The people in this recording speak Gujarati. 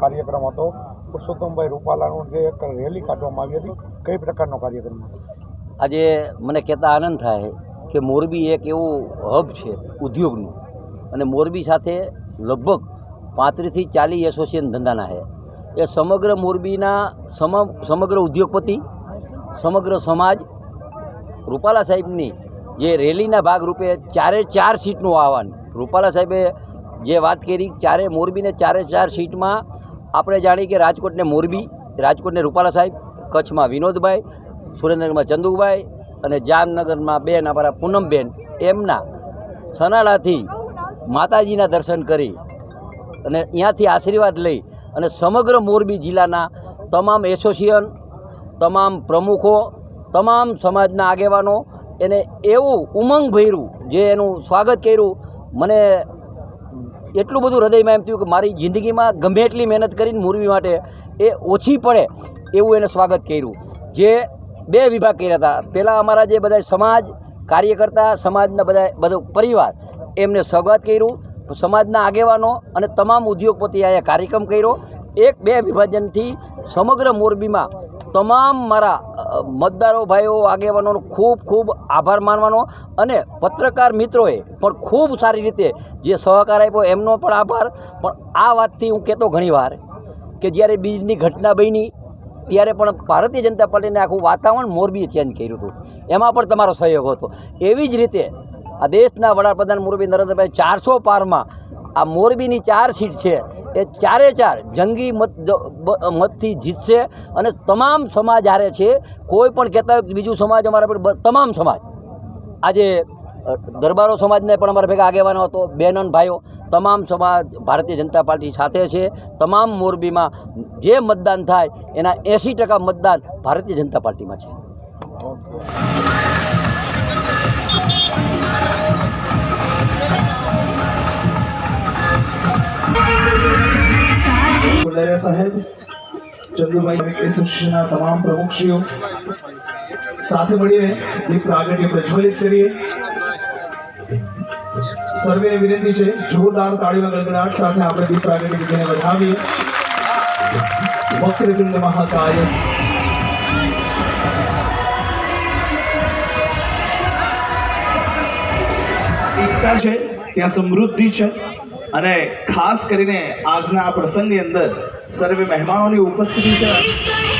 કાર્યક્રમ હતો. પુરુષોત્તમભાઈ રૂપાલાનું જે એક રેલી કાઢવામાં આવી હતી, કઈ પ્રકારનો કાર્યક્રમ આજે મને કહેતા આનંદ થાય કે મોરબી એક એવું હબ છે ઉદ્યોગનું. અને મોરબી સાથે લગભગ પાંત્રીસથી ચાલીસ એસોસિએશન ધંધાના છે. એ સમગ્ર મોરબીના સમ, સમગ્ર ઉદ્યોગપતિ, સમગ્ર સમાજ, રૂપાલા સાહેબની જે રેલીના ભાગરૂપે ચારે ચાર સીટનું આહવાન. રૂપાલા સાહેબે જે વાત કરી, ચારે મોરબીને ચારે ચાર સીટમાં આપણે જાણીએ કે રાજકોટને મોરબી, રાજકોટને રૂપાલા સાહેબ, કચ્છમાં વિનોદભાઈ, સુરેન્દ્રનગરમાં ચંદુભાઈ અને જામનગરમાં બેન, અમારા પૂનમબેન, એમના સનાળાથી માતાજીના દર્શન કરી અને અહીંયાથી આશીર્વાદ લઈ અને સમગ્ર મોરબી જિલ્લાના તમામ એસોસિએશન, તમામ પ્રમુખો, તમામ સમાજના આગેવાનો એને એવું ઉમંગ ભર્યું, જે એનું સ્વાગત કર્યું. મને એટલું બધું હૃદયમાં એમ થયું કે મારી જિંદગીમાં ગમે એટલી મહેનત કરીને મોરબી માટે એ ઓછી પડે એવું એને સ્વાગત કર્યું. જે બે વિભાગ કર્યા હતા. પહેલાં અમારા જે બધા સમાજ કાર્યકર્તા, સમાજના બધા, બધો પરિવાર એમને સ્વાગત કર્યું. સમાજના આગેવાનો અને તમામ ઉદ્યોગપતિ આ કાર્યક્રમ કર્યો. એક, બે વિભાજનથી સમગ્ર મોરબીમાં તમામ મારા મતદારો, ભાઈઓ, આગેવાનોનો ખૂબ ખૂબ આભાર માનવાનો અને પત્રકાર મિત્રોએ પણ ખૂબ સારી રીતે જે સહકાર આપ્યો એમનો પણ આભાર. પણ આ વાતથી હું કહેતો ઘણીવાર કે જ્યારે બીજની ઘટના બની ત્યારે પણ ભારતીય જનતા પાર્ટીને આખું વાતાવરણ મોરબીએ ચેન્જ કર્યું હતું. એમાં પણ તમારો સહયોગ હતો. એવી જ રીતે આ દેશના વડાપ્રધાન મોરબી નરેન્દ્રભાઈ ચારસો પારમાં આ મોરબીની ચાર સીટ છે. એ ચારે ચાર જંગી મત મતથી જીતશે અને તમામ સમાજ હારે છે. કોઈ પણ કહેતા હોય બીજું સમાજ અમારા પર તમામ સમાજ. આજે દરબારો સમાજને પણ અમારા ભેગા આગેવાનો હતો બહેનન ભાઈઓ. તમામ સમાજ, ભારતીય જનતા પાર્ટી સાથે છે. તમામ મોરબીમાં જે મતદાન થાય, એના એંસી ટકા મતદાન ભારતીય જનતા પાર્ટીમાં છે. કુલેરિયા સાહેબ, ચંદુભાઈ તમામ પ્રમુખશ્રીઓ, સાથે મળીને દીપ પ્રાગટ્ય પ્રજ્વલિત કરીએ. સર્વેને વિનંતી છે, જોરદાર તાળીના ગડગડાટ સાથે આપણે દીપ પ્રાગટ્ય વિધિને વધાવીએ. વક્રતુંડ મહાકાય. એકતા છે, ત્યાં સમૃદ્ધિ છે. અને ખાસ કરીને આજના આ પ્રસંગની અંદર સર્વે મહેમાનોની ઉપસ્થિતિ છે.